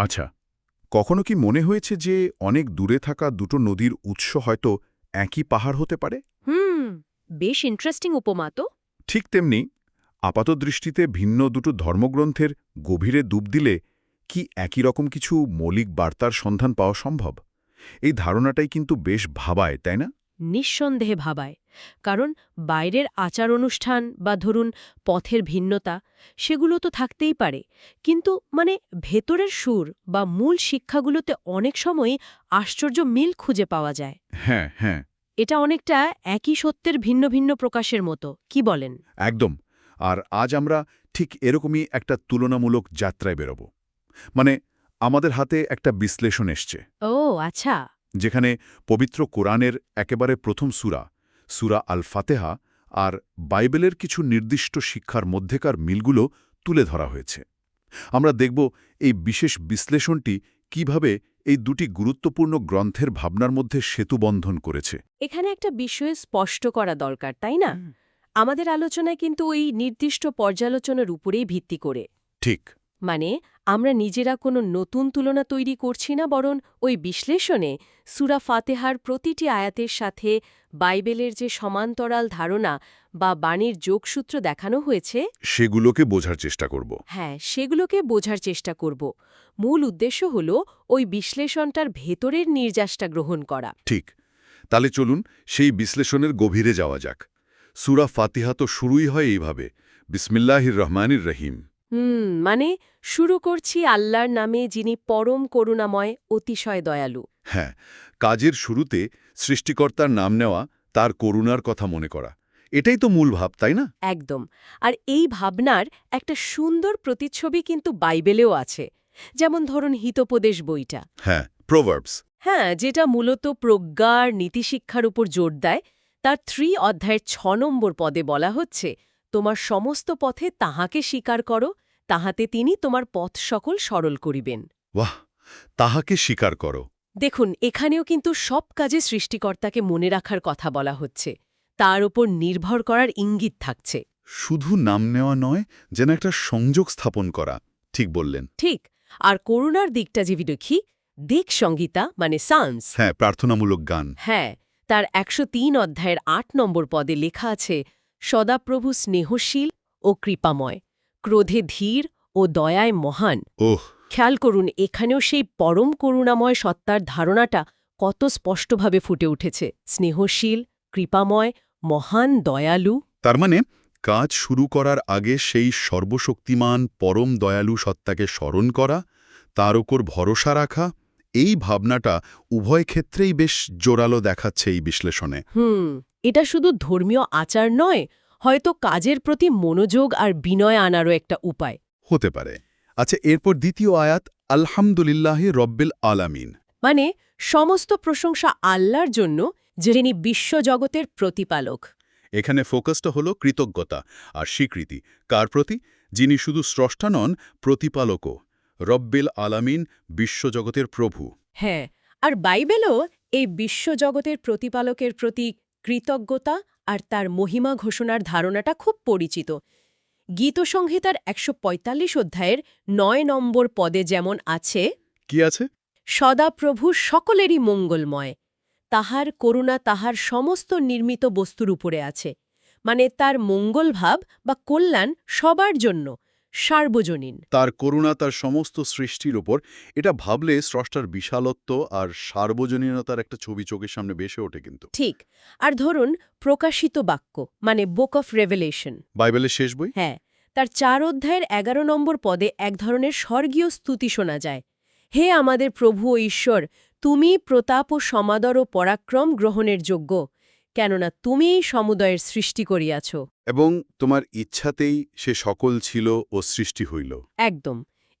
আচ্ছা কখনো কি মনে হয়েছে যে অনেক দূরে থাকা দুটো নদীর উৎস হয়তো একই পাহাড় হতে পারে? হুম বেশ ইন্টারেস্টিং উপমা তো। ঠিক তেমনি আপাত দৃষ্টিতে ভিন্ন দুটো ধর্মগ্রন্থের গভীরে ডুব দিলে কি একই রকম কিছু মৌলিক বার্তার সন্ধান পাওয়া সম্ভব? এই ধারণাটাই কিন্তু বেশ ভাবায় তাই না? নিঃসন্দেহে ভাবায় কারণ বাইরের আচার অনুষ্ঠান বা ধরুন পথের ভিন্নতা সেগুলো তো থাকতেই পারে। কিন্তু মানে ভেতরের সুর বা মূল শিক্ষাগুলোতে অনেক সময়ই আশ্চর্য মিল খুঁজে পাওয়া যায়। হ্যাঁ হ্যাঁ। এটা অনেকটা একই সত্যের ভিন্ন ভিন্ন প্রকাশের মতো কি বলেন? একদম। আর আজ আমরা ঠিক এরকমই একটা তুলনামূলক যাত্রায় বেরোব। মানে আমাদের হাতে একটা বিশ্লেষণ এসছে। ও আচ্ছা। যেখানে পবিত্র কোরআনের একেবারে প্রথম সুরা সুরা আল ফাতেহা আর বাইবেলের কিছু নির্দিষ্ট শিক্ষার মধ্যেকার মিলগুলো তুলে ধরা হয়েছে। আমরা দেখব এই বিশেষ বিশ্লেষণটি কীভাবে এই দুটি গুরুত্বপূর্ণ গ্রন্থের ভাবনার মধ্যে সেতুবন্ধন করেছে। এখানে একটা বিষয়ে স্পষ্ট করা দরকার তাই না? আমাদের আলোচনায় কিন্তু ওই নির্দিষ্ট পর্যালোচনার উপরেই ভিত্তি করে। ঠিক। মানে আমরা নিজেরা কোনো নতুন তুলনা তৈরি করছি না বরং ওই বিশ্লেষণে সুরা ফাতেহার প্রতিটি আয়াতের সাথে বাইবেলের যে সমান্তরাল ধারণা বা বাণীর যোগসূত্র দেখানো হয়েছে সেগুলোকে বোঝার চেষ্টা করব। হ্যাঁ সেগুলোকে বোঝার চেষ্টা করব। মূল উদ্দেশ্য হল ওই বিশ্লেষণটার ভেতরের নির্যাসটা গ্রহণ করা। ঠিক। তাহলে চলুন সেই বিশ্লেষণের গভীরে যাওয়া যাক। সুরা ফাতিহা তো শুরুই হয় এইভাবে। বিসমিল্লাহির রহমানির রহিম। হুম মানে শুরু করছি আল্লাহর নামে যিনি পরম করুণাময় অতিশয় দয়ালু। হ্যাঁ কাজের শুরুতে সৃষ্টিকর্তার নাম নেওয়া তার করুণার কথা মনে করা। এটাই তো মূল ভাব তাই না? একদম। আর এই ভাবনার একটা সুন্দর প্রতিচ্ছবি কিন্তু বাইবেলেও আছে। যেমন ধরুন হিতোপদেশ বইটা। হ্যাঁ প্রভার্বস। হ্যাঁ যেটা মূলত প্রজ্ঞার নীতিশিক্ষার উপর জোর দেয়। তার থ্রি অধ্যায়ের ছ নম্বর পদে বলা হচ্ছে তোমার সমস্ত পথে তাহাকে স্বীকার করো তাহাতে তিনি তোমার পথ সকল সরল করিবেন। বাহ তাহাকে স্বীকার করো। দেখুন এখানেও কিন্তু সব কাজে সৃষ্টিকর্তাকে মনে রাখার কথা বলা হচ্ছে। তার উপর নির্ভর করার ইঙ্গিত থাকছে। শুধু নাম নেওয়া নয় যেন একটা সংযোগ স্থাপন করা ঠিক বললেন। ঠিক আর করুণার দিকটা যে দেখি দিক সংগীতা মানে সান্স। হ্যাঁ প্রার্থনামূলক গান। হ্যাঁ তার একশো তিন অধ্যায়ের আট নম্বর পদে লেখা আছে সদাপ্রভু স্নেহশীল ও কৃপাময় ক্রোধে ধীর ও দয়ায় মহান। ওহ। খেয়াল করুন এখানেও সেই পরম করুণাময় সত্তার ধারণাটা কত স্পষ্টভাবে ফুটে উঠেছে। স্নেহশীল কৃপাময় মহান দয়ালু। তার মানে কাজ শুরু করার আগে সেই সর্বশক্তিমান পরম দয়ালু সত্তাকে স্মরণ করা তার ওপর ভরসা রাখা এই ভাবনাটা উভয় ক্ষেত্রেই বেশ জোরালো দেখাচ্ছে এই বিশ্লেষণে। হুম। এটা শুধু ধর্মীয় আচার নয় হয়তো কাজের প্রতি মনোযোগ আর বিনয় আনারও একটা উপায়। হতে পারে। আচ্ছা এরপর দ্বিতীয় আয়াত আলহামদুলিল্লাহি রব্বিল আলামিন। মানে সমস্ত প্রশংসা আল্লাহর জন্য যিনি বিশ্বজগতের প্রতিপালক। এখানে ফোকাসটা হলো কৃতজ্ঞতা আর স্বীকৃতি। কার প্রতি? যিনি শুধু স্রষ্টা নন প্রতিপালকও। রব্বিল আলামিন বিশ্বজগতের প্রভু। হ্যাঁ আর বাইবেলও এই বিশ্বজগতের প্রতিপালকের প্রতি কৃতজ্ঞতা আর তার মহিমা ঘোষণার ধারণাটা খুব পরিচিত। গীতসংহিতার একশো পঁয়তাল্লিশ অধ্যায়ের নয় নম্বর পদে যেমন আছে কি আছে? সদাপ্রভু সকলেরই মঙ্গলময় তাহার করুণা তাহার সমস্ত নির্মিত বস্তুর উপরে আছে মানে তার মঙ্গলভাব বা কল্যাণ সবার জন্য। সার্বজনীন। তার করুণা তার সমস্ত সৃষ্টির ওপর এটা ভাবলে স্রষ্টার বিশালত্ব আর সার্বজনীনতার একটা ছবি চোখের সামনে বেসে ওঠে কিন্তু। ঠিক। আর ধরুন প্রকাশিত বাক্য মানে বুক অফ রেভেলেশন বাইবেলের শেষ বই? হ্যাঁ। তার চার অধ্যায়ের এগারো নম্বর পদে এক ধরনের স্বর্গীয় স্তুতি শোনা যায়। হে আমাদের প্রভু ও ঈশ্বর তুমি প্রতাপ ও সমাদর ও পরাক্রম গ্রহণের যোগ্য। কেননা তুমিই সমুদয়ের সৃষ্টি করিয়াছ। এবং তোমার ইচ্ছাতেই সে সকল ছিল ও সৃষ্টি হইল। একদম।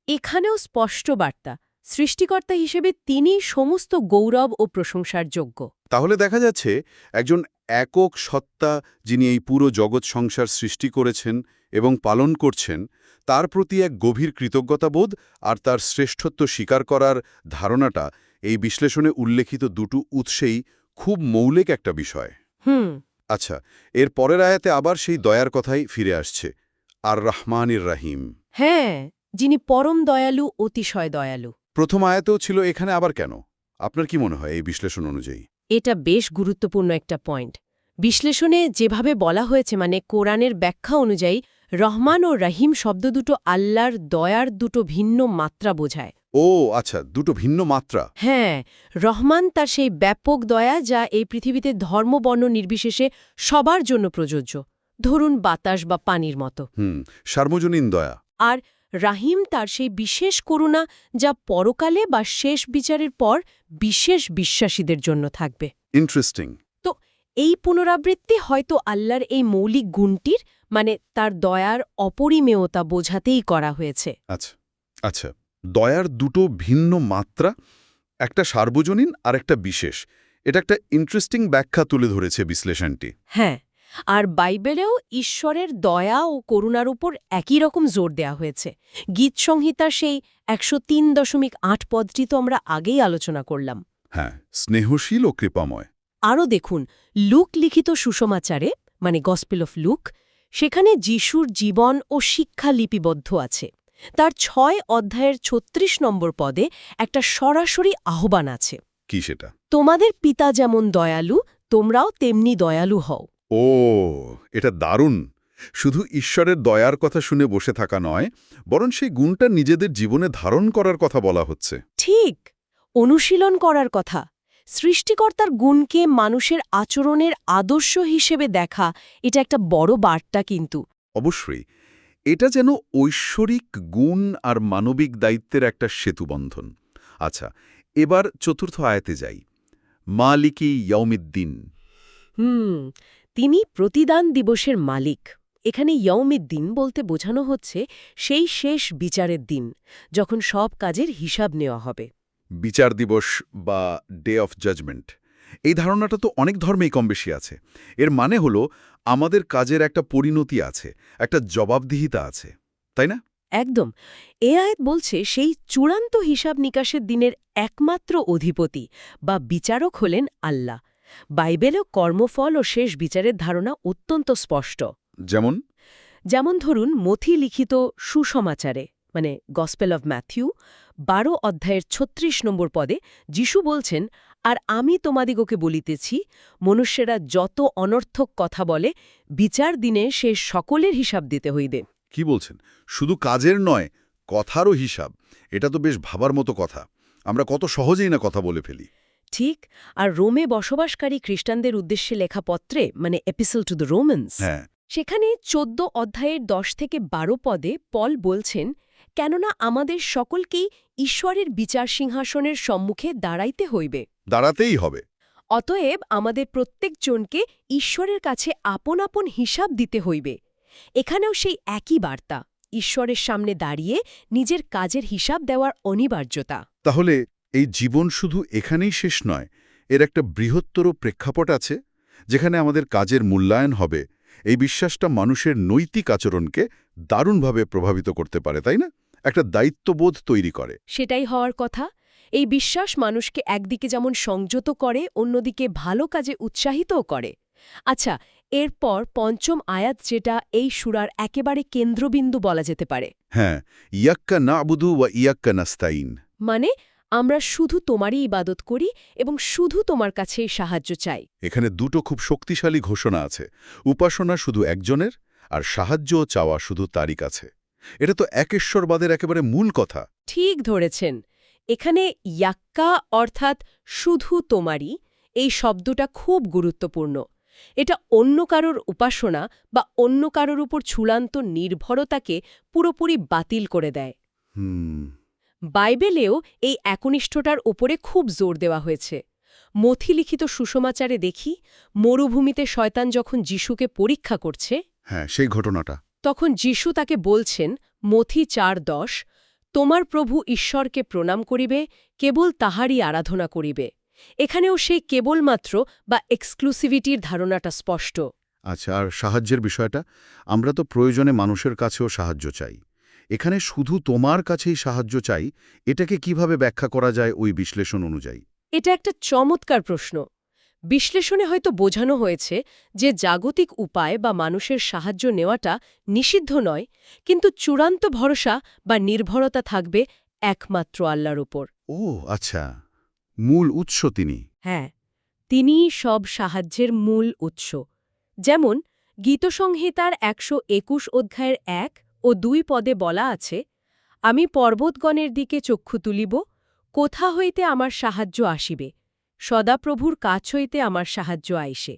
এখানেও স্পষ্ট বার্তা। সৃষ্টিকর্তা হিসেবে তিনি সমস্ত গৌরব ও প্রশংসার যোগ্য। তাহলে দেখা যাচ্ছে একজন একক সত্তা যিনি এই পুরো জগৎ সংসার সৃষ্টি করেছেন এবং পালন করছেন তার প্রতি এক গভীর কৃতজ্ঞতাবোধ আর তার শ্রেষ্ঠত্ব স্বীকার করার ধারণাটা এই বিশ্লেষণে উল্লেখিত দুটো উৎসেই খুব মৌলিক একটা বিষয়। হুম। আচ্ছা এর পরের আয়াতে আবার সেই দয়ার কথাই ফিরে আসছে। আর রহমানির রাহিম। হ্যাঁ যিনি পরম দয়ালু অতিশয় দয়ালু। প্রথম আয়াতেও ছিল এখানে আবার কেন? আপনার কি মনে হয় এই বিশ্লেষণ অনুযায়ী? এটা বেশ গুরুত্বপূর্ণ একটা পয়েন্ট। বিশ্লেষণে যেভাবে বলা হয়েছে মানে কোরআনের ব্যাখ্যা অনুযায়ী রহমান ও রহিম শব্দ দুটো আল্লাহর দয়ার দুটো ভিন্ন মাত্রা বোঝায়। ও আচ্ছা দুটো ভিন্ন মাত্রা। হ্যাঁ রহমান তার সেই ব্যাপক দয়া যা এই পৃথিবীতে ধর্মবর্ণ নির্বিশেষে সবার জন্য প্রযোজ্য। ধরুন বাতাস বা পানির মতো। হুম সার্বজনীন দয়া। আর রাহিম তার সেই বিশেষ করুণা যা পরকালে বা শেষ বিচারের পর বিশেষ বিশ্বাসীদের জন্য থাকবে। ইন্টারেস্টিং তো এই পুনরাবৃত্তি হয়তো আল্লাহর এই মৌলিক গুণটির মানে তার দয়ার অপরিমেয়তা বোঝাতেই করা হয়েছে। আচ্ছা আচ্ছা। দয়ার দুটো ভিন্ন মাত্রা একটা সার্বজনীন আর একটা বিশেষ। এটা একটা ইন্টারেস্টিং ব্যাখ্যা তুলে ধরেছে বিশ্লেষণটি। হ্যাঁ আর বাইবেলেও ঈশ্বরের দয়া ও করুণার উপর একই রকম জোর দেয়া হয়েছে। গীত সংহিতার সেই একশো তিন দশমিক আট পদটি তো আমরা আগেই আলোচনা করলাম। হ্যাঁ স্নেহশীল ও কৃপাময়। আরও দেখুন লুক লিখিত সুষমাচারে মানে গসপেল অফ লুক সেখানে যিশুর জীবন ও শিক্ষা লিপিবদ্ধ আছে। তার ছয় অধ্যায়ের ছত্রিশ নম্বর পদে একটা সরাসরি আহ্বান আছে। কি সেটা? তোমাদের পিতা যেমন দয়ালু তোমরাও তেমনি দয়ালু হও। ও এটা দারুণ। শুধু ঈশ্বরের দয়ার কথা শুনে বসে থাকা নয় বরং সেই গুণটা নিজেদের জীবনে ধারণ করার কথা বলা হচ্ছে। ঠিক অনুশীলন করার কথা। সৃষ্টিকর্তার গুণকে মানুষের আচরণের আদর্শ হিসেবে দেখা এটা একটা বড় বার্তা কিন্তু। অবশ্যই এটা যেন ঐশ্বরিক গুণ আর মানবিক দায়িত্বের একটা সেতুবন্ধন। আচ্ছা এবার চতুর্থ আয়াতে যাই। মালিকি ইয়ৌমিদ্দিন হুম তিনি প্রতিদান দিবসের মালিক। এখানে ইয়ৌমিদ্দিন বলতে বোঝানো হচ্ছে সেই শেষ বিচারের দিন যখন সব কাজের হিসাব নেওয়া হবে। বিচার দিবস বা ডে অফ জাজমেন্ট। এই ধারণাটা তো অনেক ধর্মেই কম বেশি আছে। এর মানে হলো আমাদের কাজের একটা পরিণতি আছে একটা জবাবদিহিতা আছে তাই না? একদম। এ আয়াত বলছে সেই চূড়ান্ত হিসাব নিকাশের দিনের একমাত্র অধিপতি বা বিচারক হলেন আল্লাহ। বাইবেলেও কর্মফল ও শেষ বিচারের ধারণা অত্যন্ত স্পষ্ট। যেমন? যেমন ধরুন মথি লিখিত সুসমাচারে মানে গসপেল অব ম্যাথিউ বারো অধ্যায়ের ছত্রিশ নম্বর পদে যিশু বলছেন আর আমি তোমাদিগকে বলিতেছি মনুষ্যেরা যত অনর্থক কথা বলে বিচার দিনে সে সকলের হিসাব দিতে হইবে। কি বলছেন? শুধু কাজের নয় কথারও হিসাব। এটা তো বেশ ভাবার মতো কথা। আমরা কত সহজেই না কথা বলে ফেলি। ঠিক আর রোমে বসবাসকারী খ্রিস্টানদের উদ্দেশ্যে লেখা পত্রে মানে এপিসল টু দ্য রোমান্স হ্যাঁ। সেখানে চোদ্দ অধ্যায়ের দশ থেকে বারো পদে পল বলছেন কেননা আমাদের সকলকেই ঈশ্বরের বিচার সিংহাসনের সম্মুখে দাঁড়াইতে হইবে। দাঁড়াতেই হবে। অতএব আমাদের প্রত্যেকজনকে ঈশ্বরের কাছে আপন আপন হিসাব দিতে হইবে। এখানেও সেই একই বার্তা ঈশ্বরের সামনে দাঁড়িয়ে নিজের কাজের হিসাব দেওয়ার অনিবার্যতা। তাহলে এই জীবন শুধু এখানেই শেষ নয় এর একটা বৃহত্তর প্রেক্ষাপট আছে যেখানে আমাদের কাজের মূল্যায়ন হবে। এই বিশ্বাসটা মানুষের নৈতিক আচরণকে দারুণভাবে প্রভাবিত করতে পারে তাই না? একটা দায়িত্ববোধ তৈরি করে। সেটাই হওয়ার কথা। এই বিশ্বাস মানুষকে একদিকে যেমন সংযত করে অন্যদিকে ভালো কাজে উৎসাহিতও করে। আচ্ছা এরপর পঞ্চম আয়াত যেটা এই সুরার একেবারে কেন্দ্রবিন্দু বলা যেতে পারে। হ্যাঁ ইয়াক্কা না আবুদু ওয়া ইয়াক্কা নাস্তাইন মানে আমরা শুধু তোমারই ইবাদত করি এবং শুধু তোমার কাছেই সাহায্য চাই। এখানে দুটো খুব শক্তিশালী ঘোষণা আছে। উপাসনা শুধু একজনের আর সাহায্য চাওয়া শুধু তারই কাছে। এটা তো একেশ্বরবাদের একেবারে মূল কথা। ঠিক ধরেছেন। এখানে ইয়াক্কা অর্থাৎ শুধু তোমারই এই শব্দটা খুব গুরুত্বপূর্ণ। এটা অন্য কারোর উপাসনা বা অন্য কারোর উপর চূড়ান্ত নির্ভরতাকে পুরোপুরি বাতিল করে দেয়। হুম। বাইবেলেও এই একনিষ্ঠটার ওপরে খুব জোর দেওয়া হয়েছে। মথিলিখিত সুষমাচারে দেখি মরুভূমিতে শয়তান যখন যিশুকে পরীক্ষা করছে হ্যাঁ সেই ঘটনাটা। তখন যিশু তাকে বলছেন মথি চার দশ তোমার প্রভু ঈশ্বরকে প্রণাম করিবে কেবল তাহারই আরাধনা করিবে। এখানেও সেই কেবলমাত্র বা এক্সক্লুসিভিটির ধারণাটা স্পষ্ট। আচ্ছা আর সাহায্যের বিষয়টা? আমরা তো প্রয়োজনে মানুষের কাছেও সাহায্য চাই। এখানে শুধু তোমার কাছেই সাহায্য চাই এটাকে কীভাবে ব্যাখ্যা করা যায় ওই বিশ্লেষণ অনুযায়ী? এটা একটা চমৎকার প্রশ্ন। বিশ্লেষণে হয়তো বোঝানো হয়েছে যে জাগতিক উপায় বা মানুষের সাহায্য নেওয়াটা নিষিদ্ধ নয় কিন্তু চূড়ান্ত ভরসা বা নির্ভরতা থাকবে একমাত্র আল্লাহর উপর। ও আচ্ছা। মূল উৎস তিনি। হ্যাঁ তিনিই সব সাহায্যের মূল উৎস। যেমন গীতসংহিতার একশো একুশ অধ্যায়ের এক ও দুই পদে বলা আছে আমি পর্বতগণের দিকে চক্ষু তুলিব কোথা হইতে আমার সাহায্য আসিবে? সদাপ্রভুর কাছ হইতে আমার সাহায্য আইসে।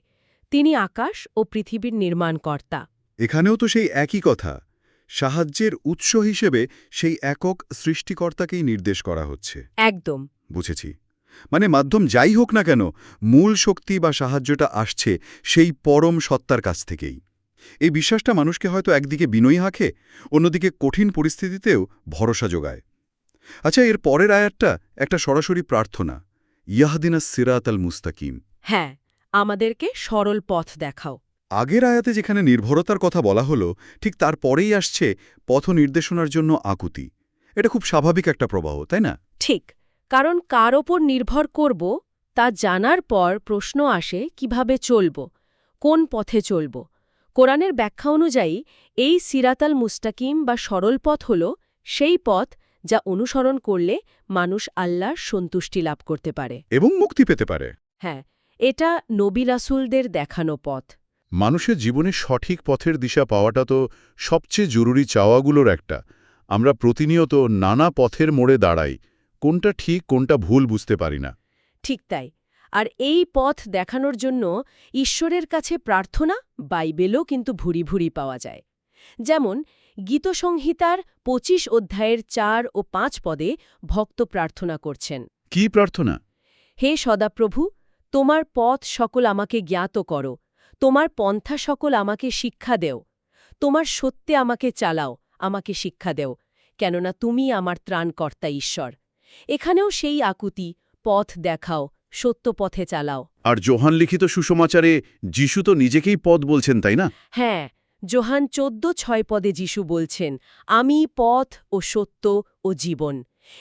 তিনি আকাশ ও পৃথিবীর নির্মাণকর্তা। এখানেও তো সেই একই কথা। সাহায্যের উৎস হিসেবে সেই একক সৃষ্টিকর্তাকেই নির্দেশ করা হচ্ছে। একদম। বুঝেছি। মানে মাধ্যম যাই হোক না কেন মূল শক্তি বা সাহায্যটা আসছে সেই পরম সত্তার কাছ থেকেই। এই বিশ্বাসটা মানুষকে হয়তো একদিকে বিনয়ী হাঁকে অন্যদিকে কঠিন পরিস্থিতিতেও ভরসা যোগায়। আচ্ছা এর পরের আয়াতটা একটা সরাসরি প্রার্থনা। ইয়াহদিনা সিরাত আল মুস্তাকিম। হ্যাঁ আমাদেরকে সরল পথ দেখাও। আগের আয়াতে যেখানে নির্ভরতার কথা বলা হলো ঠিক তারপরেই আসছে পথ নির্দেশনার জন্য আকুতি। এটা খুব স্বাভাবিক একটা প্রবাহ তাই না? ঠিক কারণ কার ওপর নির্ভর করব তা জানার পর প্রশ্ন আসে কীভাবে চলব কোন পথে চলব। কোরআনের ব্যাখ্যা অনুযায়ী এই সিরাতাল মুস্তাকিম বা সরল পথ হল সেই পথ যা অনুসরণ করলে মানুষ আল্লাহর সন্তুষ্টি লাভ করতে পারে। এবং মুক্তি পেতে পারে। হ্যাঁ এটা নবী রাসুলদের দেখানো পথ। মানুষের জীবনে সঠিক পথের দিশা পাওয়াটা তো সবচেয়ে জরুরি চাওয়াগুলোর একটা। আমরা প্রতিনিয়ত নানা পথের মোড়ে দাঁড়াই কোনটা ঠিক কোনটা ভুল বুঝতে পারি না। ঠিক তাই। আর এই পথ দেখানোর জন্য ঈশ্বরের কাছে প্রার্থনা বাইবেলও কিন্তু ভুরি ভুরি পাওয়া যায়। যেমন গীতসংহিতার ২৫ অধ্যায়ের চার ও পাঁচ পদে ভক্ত প্রার্থনা করছেন। কি প্রার্থনা? হে সদাপ্রভু তোমার পথ সকল আমাকে জ্ঞাত করো। তোমার পন্থা সকল আমাকে শিক্ষা দেও। তোমার সত্যে আমাকে চালাও আমাকে শিক্ষা দেও কেননা তুমি আমার ত্রাণকর্তা ঈশ্বর। এখানেও সেই আকুতি পথ দেখাও সত্য পথে চালাও। আর জোহান লিখিত সুসমাচারে যিশু তো নিজেকেই পথ বলছেন তাই না? হ্যাঁ জোহান চোদ্দ ছয় পদে যিশু বলছেন, আমি পথ ও সত্য ও জীবন।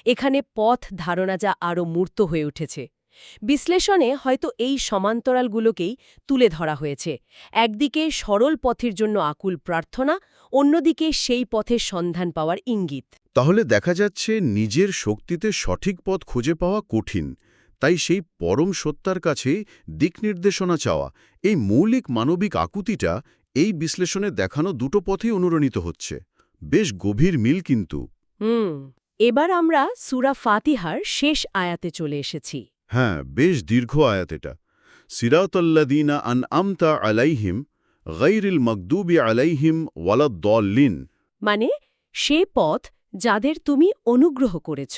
এখানে পথ ধারণা যা আরও মূর্ত হয়ে উঠেছে। বিশ্লেষণে হয়তো এই সমান্তরালগুলোকেই তুলে ধরা হয়েছে। একদিকে সরল পথের জন্য আকুল প্রার্থনা, অন্যদিকে সেই পথের সন্ধান পাওয়ার ইঙ্গিত। তাহলে দেখা যাচ্ছে নিজের শক্তিতে সঠিক পথ খুঁজে পাওয়া কঠিন। তাই সেই পরম সত্তার কাছে দিক নির্দেশনা চাওয়া, এই মৌলিক মানবিক আকুতিটা এই বিশ্লেষণে দেখানো দুটো পথেই অনুরণিত হচ্ছে। বেশ গভীর মিল কিন্তু। হুম এবার আমরা সুরা ফাতিহার শেষ আয়াতে চলে এসেছি। হ্যাঁ বেশ দীর্ঘ আয়াত এটা। সিরাতল্লাদিনা আন আমতা আলাইহিম গৈরিল মকদুবি আলাইহিম ওয়ালাদ্দলিন মানে সে পথ যাদের তুমি অনুগ্রহ করেছ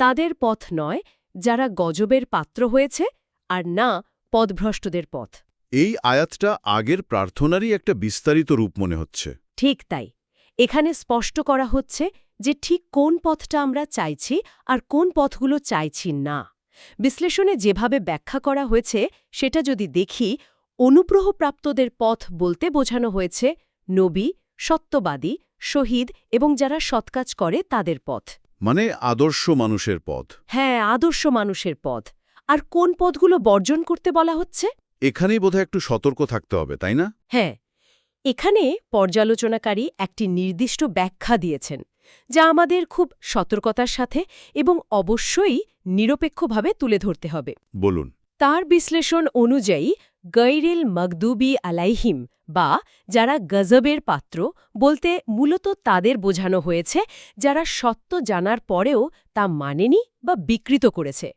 তাদের পথ নয় যারা গজবের পাত্র হয়েছে আর না পদভ্রষ্টদের পথ। এই আয়াতটা আগের প্রার্থনারই একটা বিস্তারিত রূপ মনে হচ্ছে। ঠিক তাই। এখানে স্পষ্ট করা হচ্ছে যে ঠিক কোন পথটা আমরা চাইছি আর কোন পথগুলো চাইছি না। বিশ্লেষণে যেভাবে ব্যাখ্যা করা হয়েছে সেটা যদি দেখি অনুগ্রহপ্রাপ্তদের পথ বলতে বোঝানো হয়েছে নবী সত্যবাদী শহীদ এবং যারা সৎকাজ করে তাদের পথ। মানে আদর্শ মানুষের পথ। হ্যাঁ আদর্শ মানুষের পথ। আর কোন পথগুলো বর্জন করতে বলা হচ্ছে? এখানেই বোধহয় একটু সতর্ক থাকতে হবে তাই না? হ্যাঁ এখানে পর্যালোচনাকারী একটি নির্দিষ্ট ব্যাখ্যা দিয়েছেন যা আমাদের খুব সতর্কতার সাথে এবং অবশ্যই নিরপেক্ষভাবে তুলে ধরতে হবে। বলুন। তার বিশ্লেষণ অনুযায়ী গৈরিল মগদুবি আলাইহিম বা যারা গজবের পাত্র বলতে মূলত তাদের বোঝানো হয়েছে যারা সত্য জানার পরেও তা মানেনি বা বিকৃত করেছে।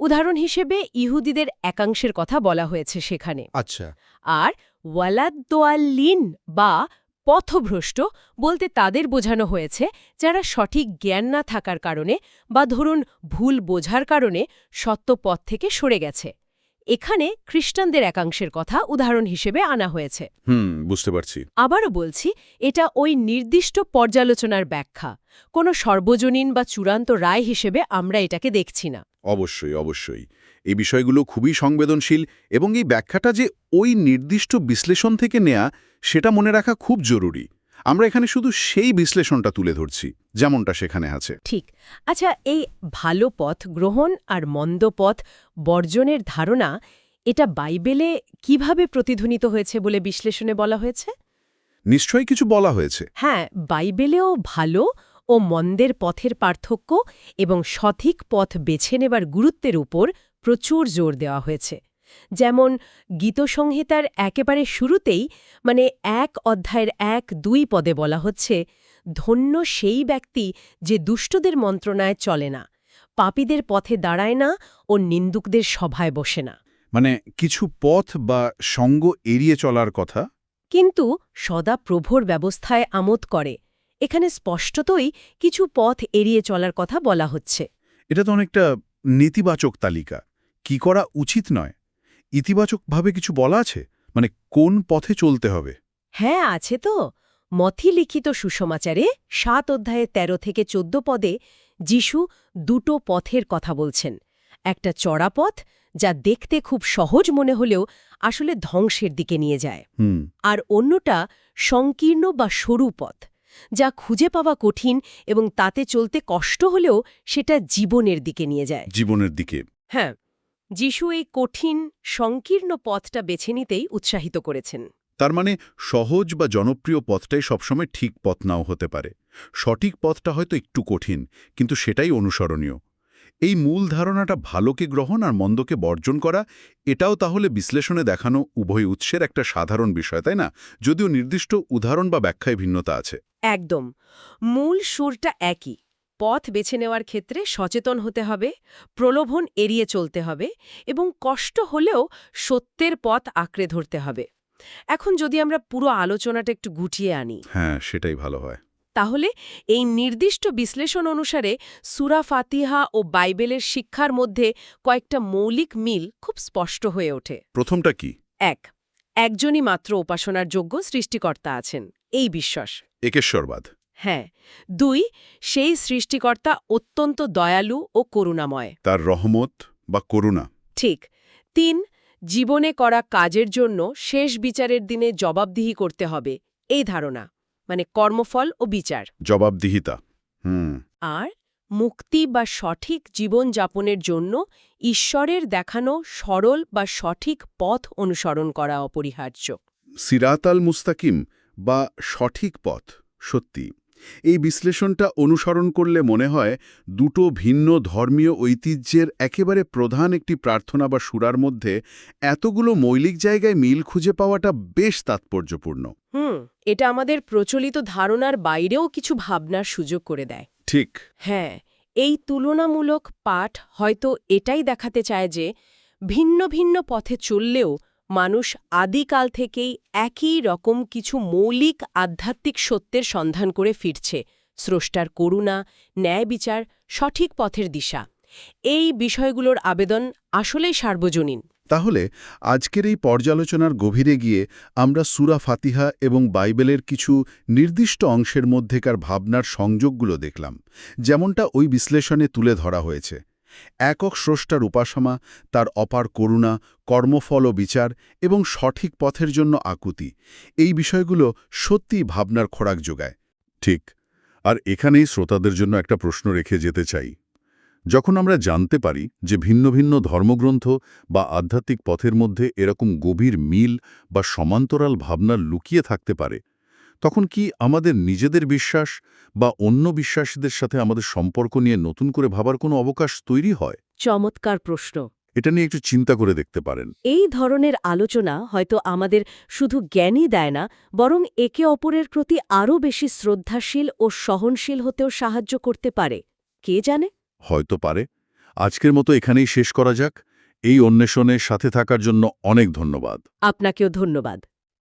উদাহরণ হিসেবে ইহুদিদের একাংশের কথা বলা হয়েছে সেখানে। আচ্ছা। আর ওয়ালাদ্দোয়াল্লিন বা পথভ্রষ্ট বলতে তাদের বোঝানো হয়েছে যারা সঠিক জ্ঞান না থাকার কারণে বা ধরুন ভুল বোঝার কারণে সত্য পথ থেকে সরে গেছে। এখানে খ্রিস্টানদের একাংশের কথা উদাহরণ হিসেবে আনা হয়েছে। হুম বুঝতে পারছি। আবারও বলছি এটা ওই নির্দিষ্ট পর্যালোচনার ব্যাখ্যা। কোনো সর্বজনীন বা চূড়ান্ত রায় হিসেবে আমরা এটাকে দেখছি না। অবশ্যই অবশ্যই। এই বিষয়গুলো খুবই সংবেদনশীল এবং এই ব্যাখ্যাটা যে ওই নির্দিষ্ট বিশ্লেষণ থেকে নেয়া সেটা মনে রাখা খুব জরুরি। আমরা এখানে শুধু সেই বিশ্লেষণটা তুলে ধরছি যেমনটা সেখানে আছে। ঠিক। আচ্ছা এই ভালো পথ গ্রহণ আর মন্দ পথ বর্জনের ধারণা এটা বাইবেলে কীভাবে প্রতিধ্বনিত হয়েছে বলে বিশ্লেষণে বলা হয়েছে? নিশ্চয়ই কিছু বলা হয়েছে। হ্যাঁ বাইবেলেও ভালো ও মন্দের পথের পার্থক্য এবং সঠিক পথ বেছে নেবার গুরুত্বের উপর প্রচুর জোর দেওয়া হয়েছে। যেমন গীতসংহিতার একেবারে শুরুতেই মানে এক অধ্যায়ের এক দুই পদে বলা হচ্ছে ধন্য সেই ব্যক্তি যে দুষ্টদের মন্ত্রণায় চলে না পাপীদের পথে দাঁড়ায় না ও নিন্দুকদের সভায় বসে না। মানে কিছু পথ বা সঙ্গ এড়িয়ে চলার কথা? কিন্তু সদা প্রভোর ব্যবস্থায় আমোদ করে। এখানে স্পষ্টতই কিছু পথ এড়িয়ে চলার কথা বলা হচ্ছে। এটা তো অনেকটা নেতিবাচক তালিকা। কি করা উচিত নয়। ইতিবাচকভাবে কিছু বলা আছে? মানে কোন পথে চলতে হবে? হ্যাঁ আছে তো। মথি লিখিত সুসমাচারে সাত অধ্যায়ে ১৩ থেকে চোদ্দ পদে যিশু দুটো পথের কথা বলছেন। একটা চড়া পথ যা দেখতে খুব সহজ মনে হলেও আসলে ধ্বংসের দিকে নিয়ে যায়। আর অন্যটা সংকীর্ণ বা সরু পথ যা খুঁজে পাওয়া কঠিন এবং তাতে চলতে কষ্ট হলেও সেটা জীবনের দিকে নিয়ে যায়। জীবনের দিকে। হ্যাঁ। যিশু এই কঠিন সংকীর্ণ পথটা বেছে নিতেই উৎসাহিত করেছেন। তার মানে সহজ বা জনপ্রিয় পথটাই সবসময় ঠিক পথ নাও হতে পারে। সঠিক পথটা হয়তো একটু কঠিন কিন্তু সেটাই অনুসরণীয়। এই মূল ধারণাটা ভালোকে গ্রহণ আর মন্দকে বর্জন করা এটাও তাহলে বিশ্লেষণে দেখানো উভয় উৎসের একটা সাধারণ বিষয় তাই না? যদিও নির্দিষ্ট উদাহরণ বা ব্যাখ্যায় ভিন্নতা আছে। একদম। মূল সুরটা একই। পথ বেছে নেওয়ার ক্ষেত্রে সচেতন হতে হবে প্রলোভন এড়িয়ে চলতে হবে এবং কষ্ট হলেও সত্যের পথ আঁকড়ে ধরতে হবে। এখন যদি আমরা পুরো আলোচনাটা একটু গুটিয়ে আনি। হ্যাঁ সেটাই ভালো হয়। তাহলে এই নির্দিষ্ট বিশ্লেষণ অনুসারে সুরা ফাতিহা ও বাইবেলের শিক্ষার মধ্যে কয়েকটা মৌলিক মিল খুব স্পষ্ট হয়ে ওঠে। প্রথমটা কি? এক একজনই মাত্র উপাসনার যোগ্য সৃষ্টিকর্তা আছেন এই বিশ্বাস। একেশ্বরবাদ। হ্যাঁ দুই সেই সৃষ্টিকর্তা অত্যন্ত দয়ালু ও করুণাময়। তার রহমত বা করুণা। ঠিক তিন জীবনে করা কাজের জন্য শেষ বিচারের দিনে জবাবদিহি করতে হবে এই ধারণা মানে কর্মফল ও বিচার। জবাবদিহিতা হুম। আর মুক্তি বা সঠিক জীবন যাপনের জন্য ঈশ্বরের দেখানো সরল বা সঠিক পথ অনুসরণ করা অপরিহার্য। সিরাত আল মুস্তাকিম বা সঠিক পথ সত্যি। এই বিশ্লেষণটা অনুসরণ করলে মনে হয় দুটো ভিন্ন ধর্মীয় ঐতিহ্যের একেবারে প্রধান একটি প্রার্থনা বা সুরার মধ্যে এতগুলো মৌলিক জায়গায় মিল খুঁজে পাওয়াটা বেশ তাৎপর্যপূর্ণ। হুম এটা আমাদের প্রচলিত ধারণার বাইরেও কিছু ভাবনার সুযোগ করে দেয়। ঠিক। হ্যাঁ এই তুলনামূলক পাঠ হয়তো এটাই দেখাতে চায় যে ভিন্ন ভিন্ন পথে চললেও মানুষ আদিকাল থেকেই একই রকম কিছু মৌলিক আধ্যাত্মিক সত্যের সন্ধান করে ফিরছে, স্রষ্টার করুণা, ন্যায় বিচার, সঠিক পথের দিশা। এই বিষয়গুলোর আবেদন আসলেই সার্বজনীন। তাহলে আজকের এই পর্যালোচনার গভীরে গিয়ে আমরা সুরা ফাতিহা এবং বাইবেলের কিছু নির্দিষ্ট অংশের মধ্যেকার ভাবনার সংযোগগুলো দেখলাম, যেমনটা ওই বিশ্লেষণে তুলে ধরা হয়েছে। একক স্রষ্টার উপাসনা, তার অপার করুণা, কর্মফল ও বিচার এবং সঠিক পথের জন্য আকুতি। এই বিষয়গুলো সত্যিই ভাবনার খোরাক যোগায়। ঠিক। আর এখানেই শ্রোতাদের জন্য একটা প্রশ্ন রেখে যেতে চাই। যখন আমরা জানতে পারি যে ভিন্ন ভিন্ন ধর্মগ্রন্থ বা আধ্যাত্মিক পথের মধ্যে এরকম গভীর মিল বা সমান্তরাল ভাবনা লুকিয়ে থাকতে পারে তখন কি আমাদের নিজেদের বিশ্বাস বা অন্য বিশ্বাসীদের সাথে আমাদের সম্পর্ক নিয়ে নতুন করে ভাবার কোনো অবকাশ তৈরি হয়? চমৎকার প্রশ্ন। এটা নিয়ে একটু চিন্তা করে দেখতে পারেন। এই ধরনের আলোচনা হয়তো আমাদের শুধু জ্ঞানই দেয় না বরং একে অপরের প্রতি আরও বেশি শ্রদ্ধাশীল ও সহনশীল হতেও সাহায্য করতে পারে। কে জানে? হয়তো পারে। আজকের মতো এখানেই শেষ করা যাক। এই অন্বেষণের সাথে থাকার জন্য অনেক ধন্যবাদ। আপনাকেও ধন্যবাদ।